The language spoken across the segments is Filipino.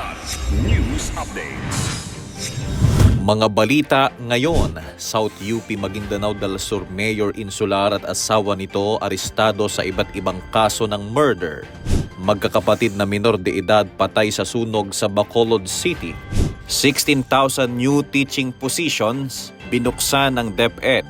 Ulat News Updates. Mga balita ngayon, South UP Maguindanao del Sur Mayor Insular at asawa nito arestado sa iba't ibang kaso ng murder. Magkakapatid na minor de edad patay sa sunog sa Bacolod City. 16,000 new teaching positions binuksan ng DepEd.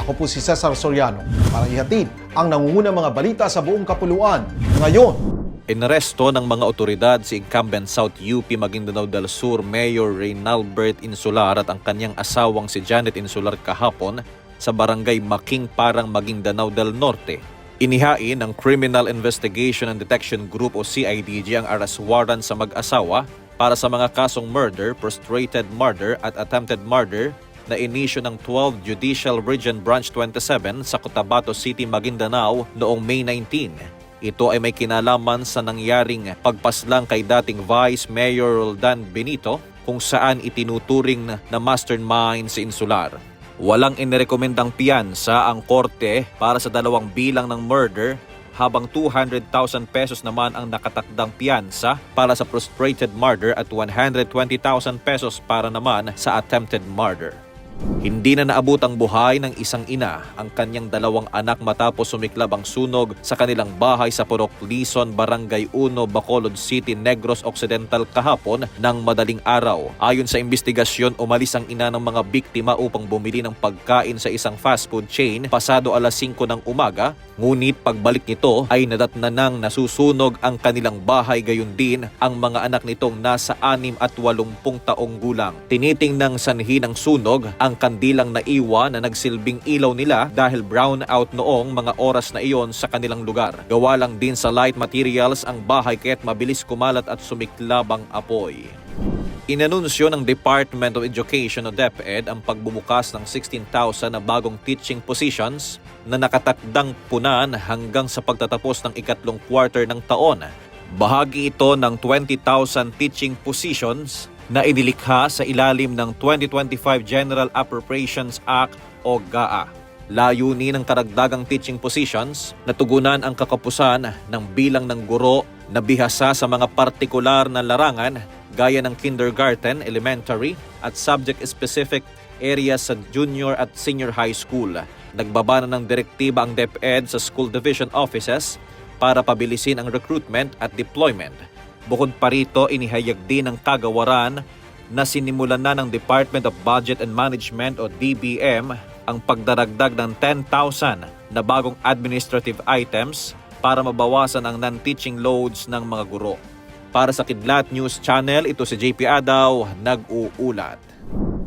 Ako po si Cesar Soriano para ihatid ang nangungunang mga balita sa buong kapuluan. Ngayon, Inaresto ng mga otoridad si incumbent South UP Maguindanao del Sur Mayor Reynalbert Insular at ang kanyang asawang si Janet Insular kahapon sa barangay Making Parang Maguindanao del Norte. Inihain ng Criminal Investigation and Detection Group o CIDG ang warrant sa mag-asawa para sa mga kasong murder, prostrated murder at attempted murder na inisyo ng 12 Judicial Region Branch 27 sa Cotabato City, Maguindanao noong May 19. Ito ay may kinalaman sa nangyaring pagpaslang kay dating Vice Mayor Roldan Benito kung saan itinuturing na mastermind si Insular. Walang inirekomendang piyansa ang korte para sa dalawang bilang ng murder habang 200,000 pesos naman ang nakatakdang piyansa para sa prostrated murder at 120,000 pesos para naman sa attempted murder. Hindi na naabot ang buhay ng isang ina ang kanyang dalawang anak matapos sumiklab ang sunog sa kanilang bahay sa Purok Lison, Barangay 1, Bacolod City, Negros Occidental kahapon ng madaling araw. Ayon sa investigasyon, umalis ang ina ng mga biktima upang bumili ng pagkain sa isang fast food chain pasado alas 5 ng umaga. Ngunit pagbalik nito ay nadatna nang nasusunog ang kanilang bahay gayon din ang mga anak nitong nasa 6 at 80 taong gulang. Tiniting ng sanhi ng sunog ang kandilang naiwa na nagsilbing ilaw nila dahil brown out noong mga oras na iyon sa kanilang lugar. Gawa lang din sa light materials ang bahay kaya't mabilis kumalat at sumiklab ang apoy. Inanunsyo ng Department of Education o DepEd ang pagbubukas ng 16,000 na bagong teaching positions na nakatakdang punan hanggang sa pagtatapos ng ikatlong quarter ng taon. Bahagi ito ng 20,000 teaching positions na inilikha sa ilalim ng 2025 General Appropriations Act o GAA. Layunin ng karagdagang teaching positions na tugunan ang kakapusan ng bilang ng guro na bihasa sa mga partikular na larangan gaya ng kindergarten, elementary at subject-specific areas sa junior at senior high school. Nagbaba na ng direktiba ang DepEd sa school division offices para pabilisin ang recruitment at deployment. Bukod pa rito, inihayag din ng kagawaran na sinimulan na ng Department of Budget and Management o DBM ang pagdaragdag ng 10,000 na bagong administrative items para mabawasan ang non-teaching loads ng mga guro. Para sa Kidlat News Channel, ito si JP Adaw, nag-uulat.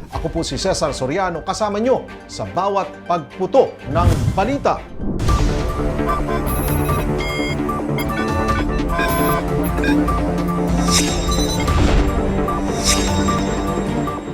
ako po si Cesar Soriano kasama nyo sa bawat pagputo ng balita. Thank you.